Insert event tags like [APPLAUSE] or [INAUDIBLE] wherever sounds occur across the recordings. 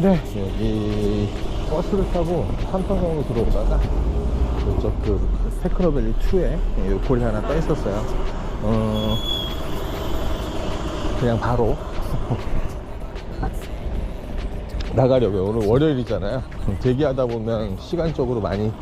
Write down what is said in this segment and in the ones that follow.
네, 여기 버스를 타고 삼성역으로 들어오다가 이쪽 그 테크노밸리 2에 요콜이 하나 떠 있었어요. 어, 그냥 바로 [LAUGHS] 나가려고요. 오늘 월요일이잖아요. 대기하다 보면 시간적으로 많이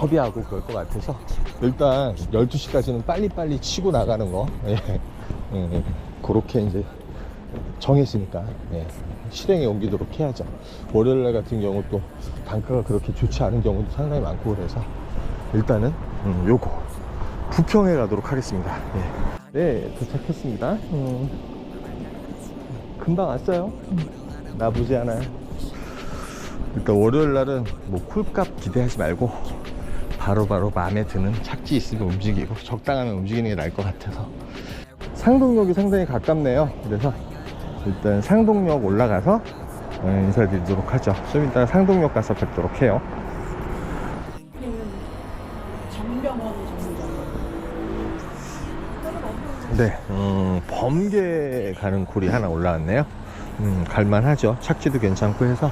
허비하고 그럴 것 같아서 일단 12시까지는 빨리빨리 치고 나가는 거. 예. 예, 그렇게 이제 정했으니까 예, 실행에 옮기도록 해야죠. 월요일날 같은 경우 또 단가가 그렇게 좋지 않은 경우도 상당히 많고 그래서 일단은 음, 요거 부평에 가도록 하겠습니다. 예. 네, 도착했습니다. 음, 금방 왔어요. 음, 나쁘지 않아요. 일단 월요일날은 뭐 쿨값 기대하지 말고 바로바로 마음에 드는 착지 있으면 움직이고 적당하면 움직이는 게 나을 것 같아서 상동역이 상당히 가깝네요. 그래서 일단 상동역 올라가서 어, 인사드리도록 하죠. 좀 이따 상동역 가서 뵙도록 해요. 네, 음, 범계 가는 굴이 하나 올라왔네요. 음, 갈만하죠. 착지도 괜찮고 해서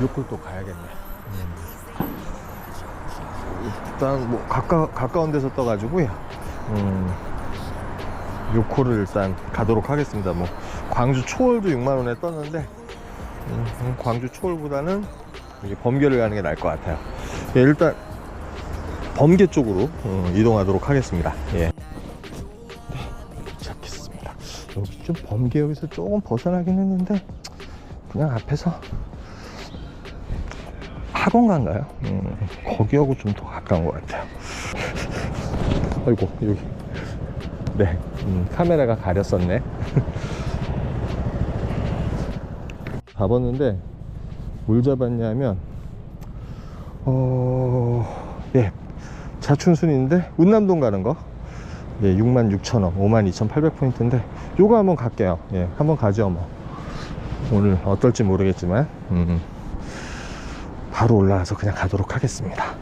요걸 또 가야겠네요. 음. 일단 뭐 가까, 가까운 데서 떠가지고요. 음, 요코를 일단 가도록 하겠습니다. 뭐 광주 초월도 6만 원에 떴는데 음, 음, 광주 초월보다는 범계를 가는 게 나을 것 같아요. 예, 일단 범계 쪽으로 음, 이동하도록 하겠습니다. 예. 도착했습니다. 여기 좀 범계역에서 조금 벗어나긴 했는데 그냥 앞에서 학원가인가요? 음, 거기하고 좀 더 가까운 것 같아요. [LAUGHS] 아이고 여기 네 음, 카메라가 가렸었네. 가봤는데 뭘 잡았냐면 어, 예, 자춘순인데 운남동 가는 거 예, 66,000원, 52,800포인트인데 요거 한번 갈게요. 예, 한번 가죠 뭐. 오늘 어떨지 모르겠지만 음, 바로 올라와서 그냥 가도록 하겠습니다.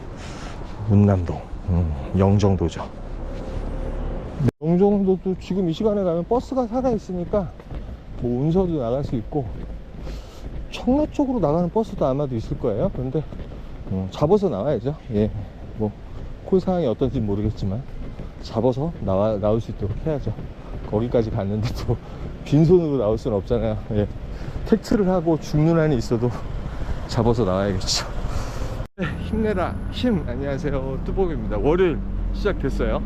운남동 음, 영정도죠. 영정도도 지금 이 시간에 가면 버스가 살아 있으니까 뭐 운서도 나갈 수 있고 청라 쪽으로 나가는 버스도 아마도 있을 거예요. 그런데 어, 잡아서 나와야죠. 예, 뭐콜 상황이 어떤지 모르겠지만 잡아서 나와 나올 수 있도록 해야죠. 거기까지 갔는데 또 [LAUGHS] 빈손으로 나올 수는 없잖아요. 예. 택트를 하고 죽는 한이 있어도 잡아서 나와야겠죠. 네, 힘내라 힘 안녕하세요 뚜벅입니다 월요일 시작됐어요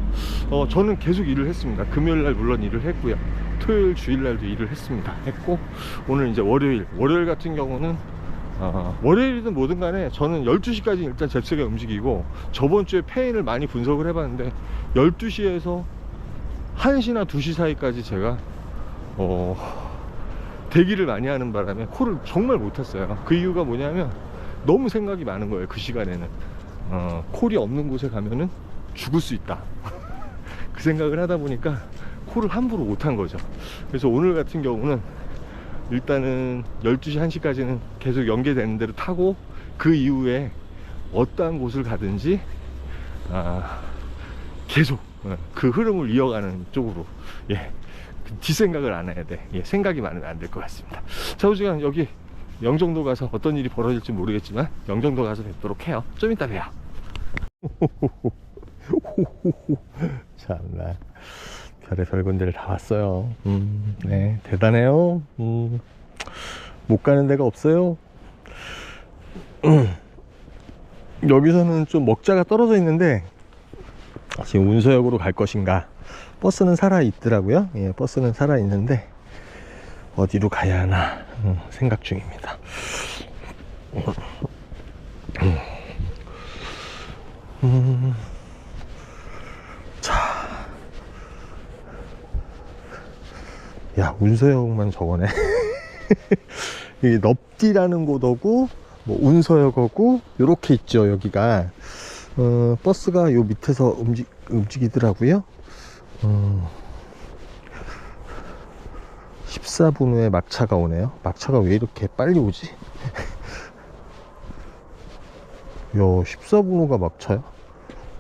어, 저는 계속 일을 했습니다 금요일날 물론 일을 했고요 토요일 주일날도 일을 했습니다. 했고 오늘 이제 월요일. 월요일 같은 경우는 어, 월요일이든 뭐든 간에 저는 12시까지 일단 잽싸게 움직이고 저번 주에 페인을 많이 분석을 해봤는데 12시에서 1시나 2시 사이까지 제가 어, 대기를 많이 하는 바람에 콜을 정말 못했어요. 그 이유가 뭐냐면 너무 생각이 많은 거예요 그 시간에는. 어, 콜이 없는 곳에 가면은 죽을 수 있다. [LAUGHS] 그 생각을 하다 보니까 콜을 함부로 못한 거죠. 그래서 오늘 같은 경우는 일단은 12시 1시까지는 계속 연계되는 대로 타고 그 이후에 어떠한 곳을 가든지 아, 계속 어, 그 흐름을 이어가는 쪽으로 예 뒷생각을 안 해야 돼. 예, 생각이 많으면 안 될 것 같습니다. 자 우지간 여기 영종도 가서 어떤 일이 벌어질지 모르겠지만 영종도 가서 뵙도록 해요. 좀 이따 봬요. [LAUGHS] 참나 별의 별군들 다 왔어요. 음, 네 대단해요. 음, 못 가는 데가 없어요. 음, [CLEARS THROAT] 여기서는 좀 먹자가 떨어져 있는데 지금 운서역으로 갈 것인가? 버스는 살아 있더라고요. 예, 버스는 살아 있는데 어디로 가야 하나 음, 생각 중입니다. [CLEARS THROAT] 음, 자, 야 운서역만 저거네. [LAUGHS] 이게 넓 입디라는 곳 오고 뭐 운서역 오고 요렇게 있죠 여기가 어, 버스가 요 밑에서 움직, 움직이더라고요 어, 14분 후에 막차가 오네요 막차가 왜 이렇게 빨리 오지? [LAUGHS] 야 14분 후가 막차야?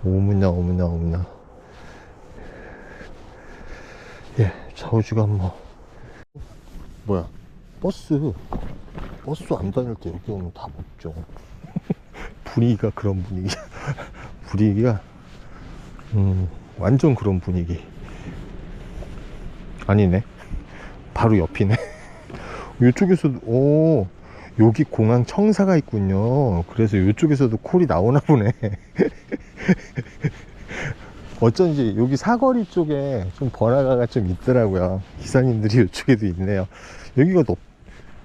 오문양 오문양 오문양 예 좌우지간 뭐 뭐야? 버스. 버스 안 다닐 때 여기 오면 다 먹죠. [LAUGHS] 분위기가 그런 분위기. [LAUGHS] 분위기가 음 완전 그런 분위기. 아니네. 바로 옆이네. [LAUGHS] 이쪽에서도 오 여기 공항 청사가 있군요. 그래서 이쪽에서도 콜이 나오나 보네 어쩐지 여기 사거리 쪽에 좀 번화가가 좀 있더라고요. 기사님들이 [LAUGHS] 이쪽에도 있네요. 여기가 너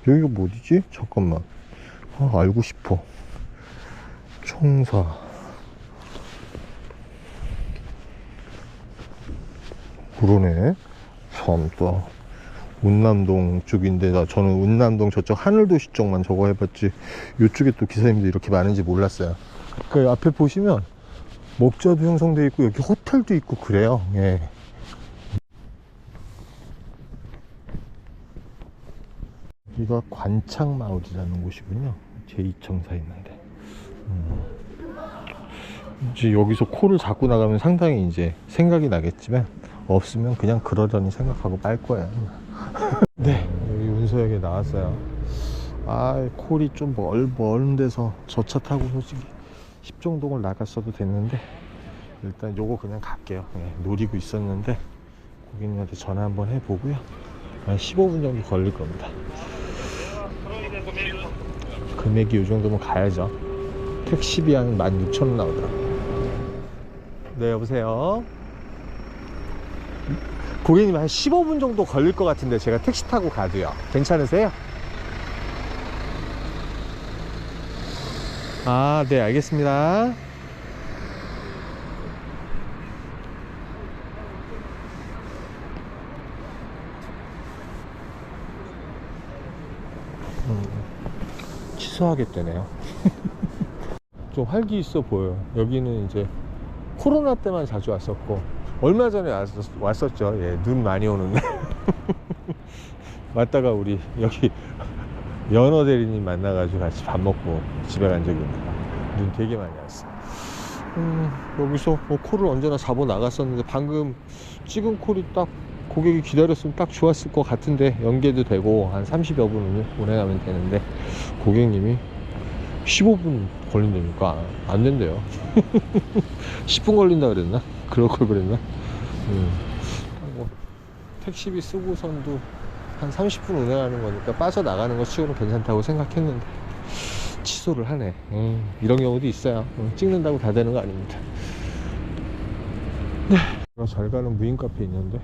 여기가 뭐 어디지? 잠깐만. 아, 알고 싶어. 청사. 그러네. 참또 운남동 쪽인데 나 저는 운남동 저쪽 하늘도시 쪽만 저거 해봤지. 이쪽에 또 기사님들 이렇게 많은지 몰랐어요. 그 앞에 보시면 목자도 형성되어 있고 여기 호텔도 있고 그래요. 예. 여기가 관창마을이라는 곳이군요. 제2청사 있는데. 음. 이제 여기서 코를 잡고 나가면 상당히 이제 생각이 나겠지만 없으면 그냥 그러려니 생각하고 빨 거예요. [LAUGHS] 네. 여기 운서역에 나왔어요. 아 콜이 좀 멀, 먼 데서 저 차 타고 솔직히 10정동을 나갔어도 됐는데 일단 요거 그냥 갈게요. 예, 노리고 있었는데 고객님한테 전화 한번 해보고요. 한 15분 정도 걸릴 겁니다. 금액이 요 정도면 가야죠. 택시비 한 16,000원 나오더라고요. 네 여보세요? 고객님 한 15분 정도 걸릴 것 같은데 제가 택시 타고 가도요. 괜찮으세요? 아, 네, 알겠습니다. 음, 취소하겠다네요. [LAUGHS] 좀 활기 있어 보여요. 여기는 이제 코로나 때만 자주 왔었고, 얼마 전에 왔었, 왔었죠. 예, 눈 많이 오는 날. [LAUGHS] 왔다가 우리 여기 연어 대리님 만나가지고 같이 밥 먹고 집에 간 적이 있는데 눈 되게 많이 왔어. 음, 여기서 뭐 콜을 언제나 잡아 나갔었는데 방금 찍은 콜이 딱 고객이 기다렸으면 딱 좋았을 것 같은데 연계도 되고 한 30여 분 운행하면 되는데 고객님이 15분 걸린다니까 안 된대요. [LAUGHS] 10분 걸린다 그랬나? 그럴 걸 그랬나? 음. 뭐 택시비 쓰고선도 한 30분 운행하는 거니까 빠져나가는 거 치고는 괜찮다고 생각했는데 취소를 하네. 음, 이런 경우도 있어요. 음, 찍는다고 다 되는 거 아닙니다. 네. 잘 가는 무인 카페 있는데?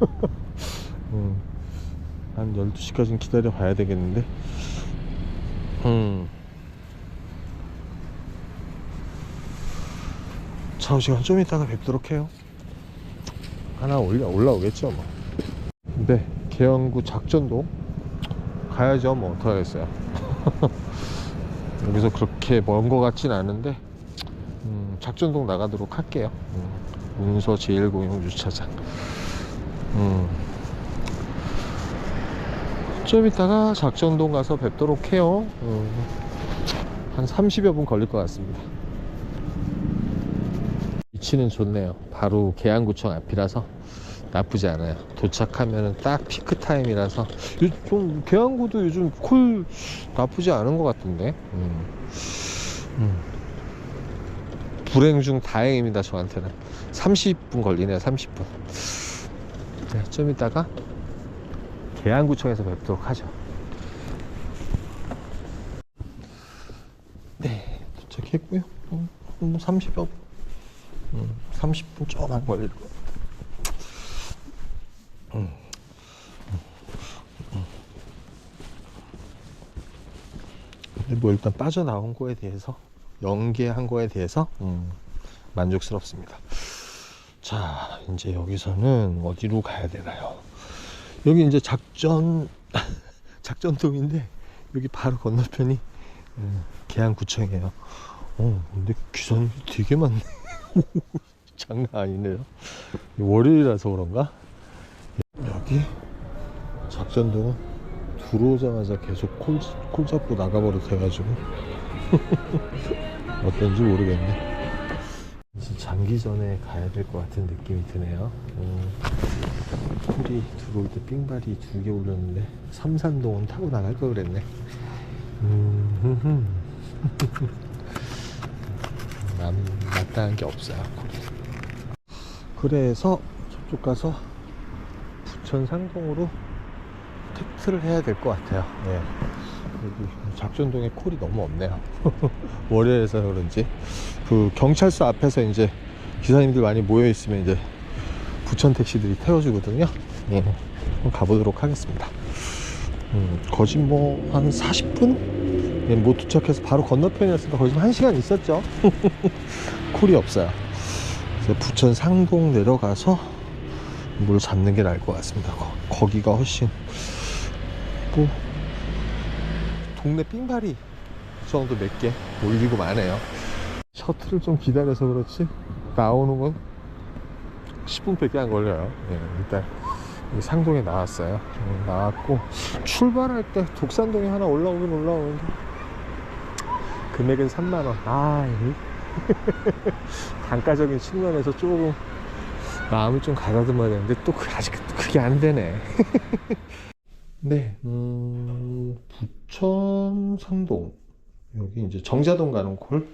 [LAUGHS] 음, 한 12시까지는 기다려 봐야 되겠는데? 음. 자 시간 좀 이따가 뵙도록 해요. 하나 올라, 올라오겠죠 뭐. 네, 계양구 작전동 가야죠. 뭐 어떡하겠어요. [LAUGHS] 여기서 그렇게 먼거 같진 않은데 음, 작전동 나가도록 할게요. 음, 운서 제1공영 주차장. 음. 좀 이따가 작전동 가서 뵙도록 해요. 음, 한 30여 분 걸릴 것 같습니다. 위치는 좋네요. 바로 계양구청 앞이라서 나쁘지 않아요. 도착하면 딱 피크 타임이라서 요- 좀 계양구도 요즘 콜 나쁘지 않은 것 같은데. 음. 음. 불행 중 다행입니다. 저한테는 30분 걸리네요. 30분. 네, 좀 이따가 계양구청에서 뵙도록 하죠. 네, 도착했고요. 음, 뭐 30여, 음, 30분 조금 걸릴 거. 뭐 일단 빠져나온 거에 대해서 연계한 거에 대해서 음, 만족스럽습니다. 자 이제 여기서는 어디로 가야 되나요? 여기 이제 작전 [LAUGHS] 작전동인데 여기 바로 건너편이 음, 계양구청이에요. 어, 근데 기사님 되게 많네. [LAUGHS] 장난 아니네요. 월요일이라서 그런가? 여기 작전동은 들어오자마자 계속 콜, 콜 잡고 나가버릇해가지고 [LAUGHS] 어떤지 모르겠네. 잠기 전에 가야 될 것 같은 느낌이 드네요. 음, 콜이 들어올 때 삥발이 두 개 올렸는데 삼산동은 타고 나갈 걸 그랬네. 음, 남, [LAUGHS] 마땅한 게 없어요, 콜이. 그래서 저쪽 가서 부천 상동으로 택트를 해야 될 것 같아요. 예. 작전동에 콜이 너무 없네요. [LAUGHS] 월요일에서 그런지. 그 경찰서 앞에서 이제 기사님들 많이 모여 있으면 이제 부천 택시들이 태워주거든요. 예. 한번 가보도록 하겠습니다. 음, 거짓 뭐 한 40분? 예, 못 도착해서 바로 건너편이었으니까 거짓 한 시간 있었죠. [LAUGHS] 콜이 없어요. 그래서 부천 상동 내려가서 물 잡는 게 나을 것 같습니다. 거, 거기가 훨씬 뭐 동네 삥발이 정도 몇 개 올리고 마네요. 셔틀을 좀 기다려서 그렇지 나오는 건 10분밖에 안 걸려요. 예, 일단 이 상동에 나왔어요. 음, 나왔고 출발할 때 독산동에 하나 올라오긴 올라오는데 금액은 3만 원. 아, 이 [LAUGHS] 단가적인 측면에서 조금 마음을 좀 가다듬어야 되는데 또 그- 아직 그게 안 되네. [LAUGHS] 네, 음, 부천 상동 여기 이제 정자동 가는 콜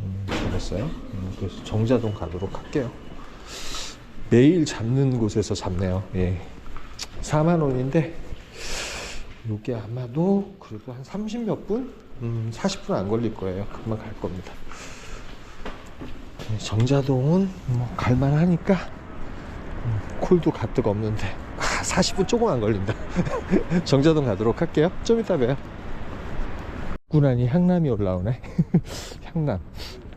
음, 잡았어요. 음, 그래서 정자동 가도록 할게요. 매일 잡는 곳에서 잡네요. 예, 4만 원인데 이게 아마도 그래도 한 30 몇 분, 음, 40분 안 걸릴 거예요. 금방 갈 겁니다. 네, 정자동은 뭐 갈만하니까 음, 콜도 가뜩 없는데 아, 40분 조금 안 걸린다. [LAUGHS] 정자동 가도록 할게요. 좀 이따 봬요. 꾸란히 향남이 올라오네. [LAUGHS] 향남.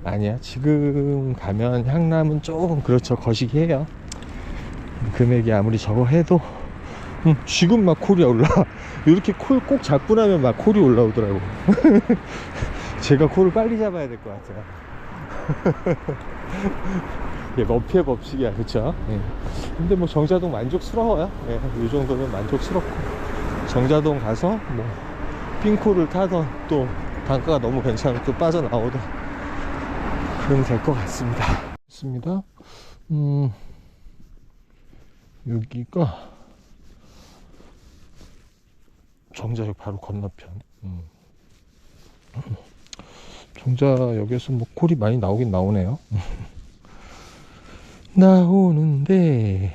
아니야. 지금 가면 향남은 조금 그렇죠. 거시기해요. 금액이 아무리 저거 해도 음, 지금 막 콜이 올라와. [LAUGHS] 이렇게 콜 꼭 잡고 나면 막 콜이 올라오더라고. 제가 콜을 빨리 잡아야 될 것 같아요. 예, 머피의 법칙이야, 그쵸? 예. 근데 뭐 정자동 만족스러워요. 예, 이 정도면 만족스럽고. 정자동 가서 뭐, 핑코를 타던 또 단가가 너무 괜찮으면 또 빠져나오던 그러면 될것 같습니다. 있습니다. 음, 여기가 정자역 바로 건너편. 음. 정자역에서 뭐 콜이 많이 나오긴 나오네요. [LAUGHS] 나오는데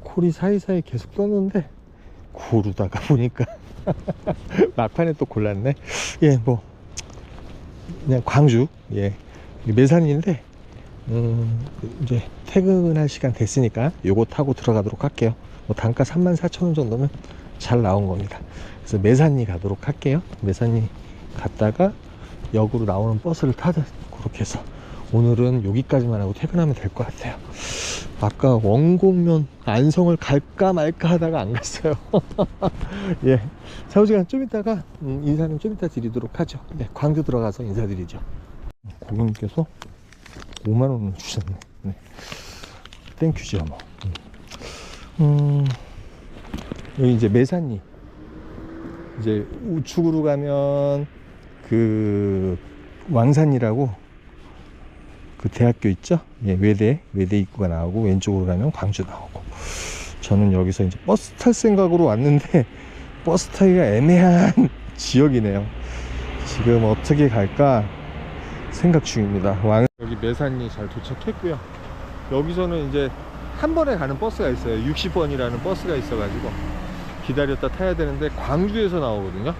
콜이 사이사이 계속 떴는데 고르다가 [LAUGHS] 보니까 [LAUGHS] 막판에 또 골랐네. 예, 뭐 그냥 광주 예 매산인데 음, 이제 퇴근할 시간 됐으니까 요거 타고 들어가도록 할게요. 뭐 단가 34,000원 정도면 잘 나온 겁니다. 그래서 매산리 가도록 할게요. 매산리 갔다가 역으로 나오는 버스를 타든 그렇게 해서 오늘은 여기까지만 하고 퇴근하면 될 것 같아요. 아까 원곡면 안성을 갈까 말까 하다가 안 갔어요. [LAUGHS] 예. 사우지간 좀 이따가 음, 인사는 좀 이따 드리도록 하죠. 네, 광주 들어가서 인사드리죠. 고객님께서 5만 원을 주셨네. 네. 땡큐죠, 뭐. 음. 음, 여기 이제 매산리. 이제 우측으로 가면 그 왕산이라고 그 대학교 있죠? 예, 외대, 외대 입구가 나오고 왼쪽으로 가면 광주 나오고. 저는 여기서 이제 버스 탈 생각으로 왔는데 [LAUGHS] 버스 타기가 애매한 [LAUGHS] 지역이네요. 지금 어떻게 갈까 생각 중입니다. 왕 여기 매산리 잘 도착했고요. 여기서는 이제 한 번에 가는 버스가 있어요. 60번이라는 버스가 있어가지고 기다렸다 타야 되는데 광주에서 나오거든요.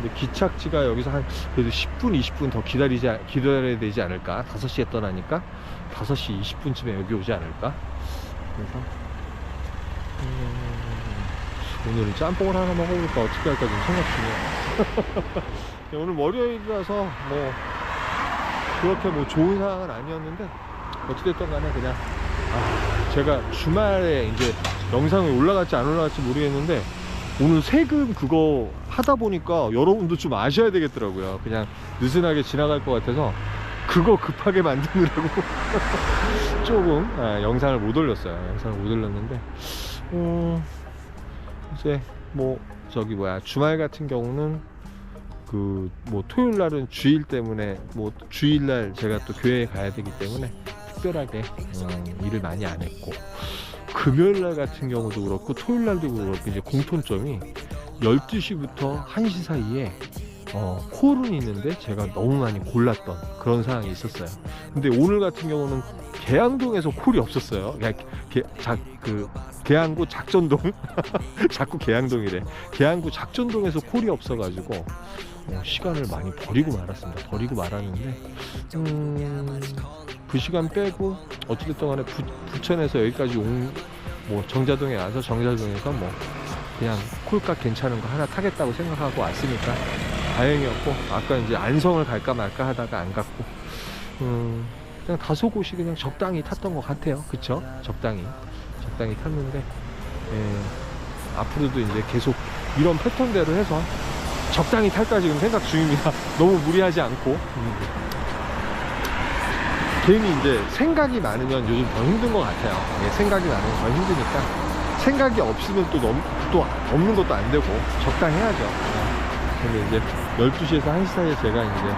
근데 기착지가 여기서 한 그래도 10분, 20분 더 기다리지 않- 기다려야 되지 않을까? 5시에 떠나니까 5시 20분쯤에 여기 오지 않을까? 그래서 음, 오늘은 짬뽕을 하나 먹어볼까 어떻게 할까 좀 생각 중이에요. [LAUGHS] 오늘 월요일이라서 뭐 그렇게 뭐 좋은 상황은 아니었는데 어찌됐든 간에 그냥 아, 제가 주말에 이제 영상이 올라갈지 안 올라갈지 모르겠는데 오늘 세금 그거 하다 보니까 여러분도 좀 아셔야 되겠더라고요. 그냥 느슨하게 지나갈 것 같아서 그거 급하게 만드느라고 [LAUGHS] 조금 아, 영상을 못 올렸어요. 영상을 못 올렸는데 음, 이제 뭐 저기 뭐야 주말 같은 경우는 그 뭐 토요일 날은 주일 때문에 뭐 주일 날 제가 또 교회에 가야 되기 때문에 특별하게 음, 일을 많이 안 했고 금요일 날 같은 경우도 그렇고 토요일 날도 그렇고 이제 공통점이 12시부터 1시 사이에 어, 콜은 있는데 제가 너무 많이 골랐던 그런 상황이 있었어요. 근데 오늘 같은 경우는 계양동에서 콜이 없었어요. 야, 개, 자, 그 계양구 작전동 [LAUGHS] 자꾸 계양동이래. 계양구 작전동에서 콜이 없어가지고 어, 시간을 많이 버리고 말았습니다. 버리고 말았는데 음, 그 시간 빼고 어찌됐든 간에 부, 부천에서 여기까지 온 뭐 정자동에 와서 정자동에서 뭐 그냥 콜값 괜찮은 거 하나 타겠다고 생각하고 왔으니까 다행이었고 아까 이제 안성을 갈까 말까 하다가 안 갔고 음, 그냥 다소 곳이 그냥 적당히 탔던 것 같아요. 그쵸? 적당히. 적당히 탔는데 예, 앞으로도 이제 계속 이런 패턴대로 해서 적당히 탈까 지금 생각 중입니다. [LAUGHS] 너무 무리하지 않고. 음. 괜히 이제 생각이 많으면 요즘 더 힘든 것 같아요 예, 생각이 많으면 더 힘드니까 생각이 없으면 또, 너무, 또 없는 것도 안 되고 적당히 해야죠 예. 근데 이제 12시에서 1시 사이에 제가 이제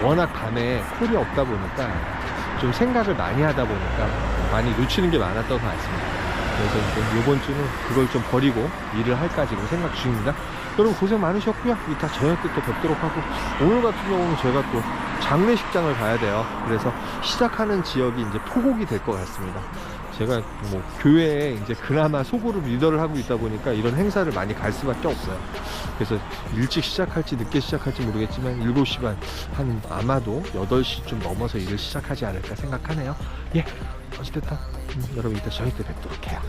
그 워낙 밤에 콜이 없다 보니까 좀 생각을 많이 하다 보니까 많이 놓치는 게 많았던 것 같습니다. 그래서 이제 이번 주는 그걸 좀 버리고 일을 할까 지금 생각 중입니다. 여러분 고생 많으셨고요. 이따 저녁 때 또 뵙도록 하고 오늘 같은 경우는 제가 또 장례식장을 가야 돼요. 그래서 시작하는 지역이 이제 포곡이 될 것 같습니다. 제가 뭐 교회에 이제 그나마 소그룹 리더를 하고 있다 보니까 이런 행사를 많이 갈 수밖에 없어요. 그래서 일찍 시작할지 늦게 시작할지 모르겠지만 7시 반, 한 아마도 8시쯤 넘어서 일을 시작하지 않을까 생각하네요. 예, 어찌됐든 음, 여러분 이따 저녁 때 뵙도록 해요.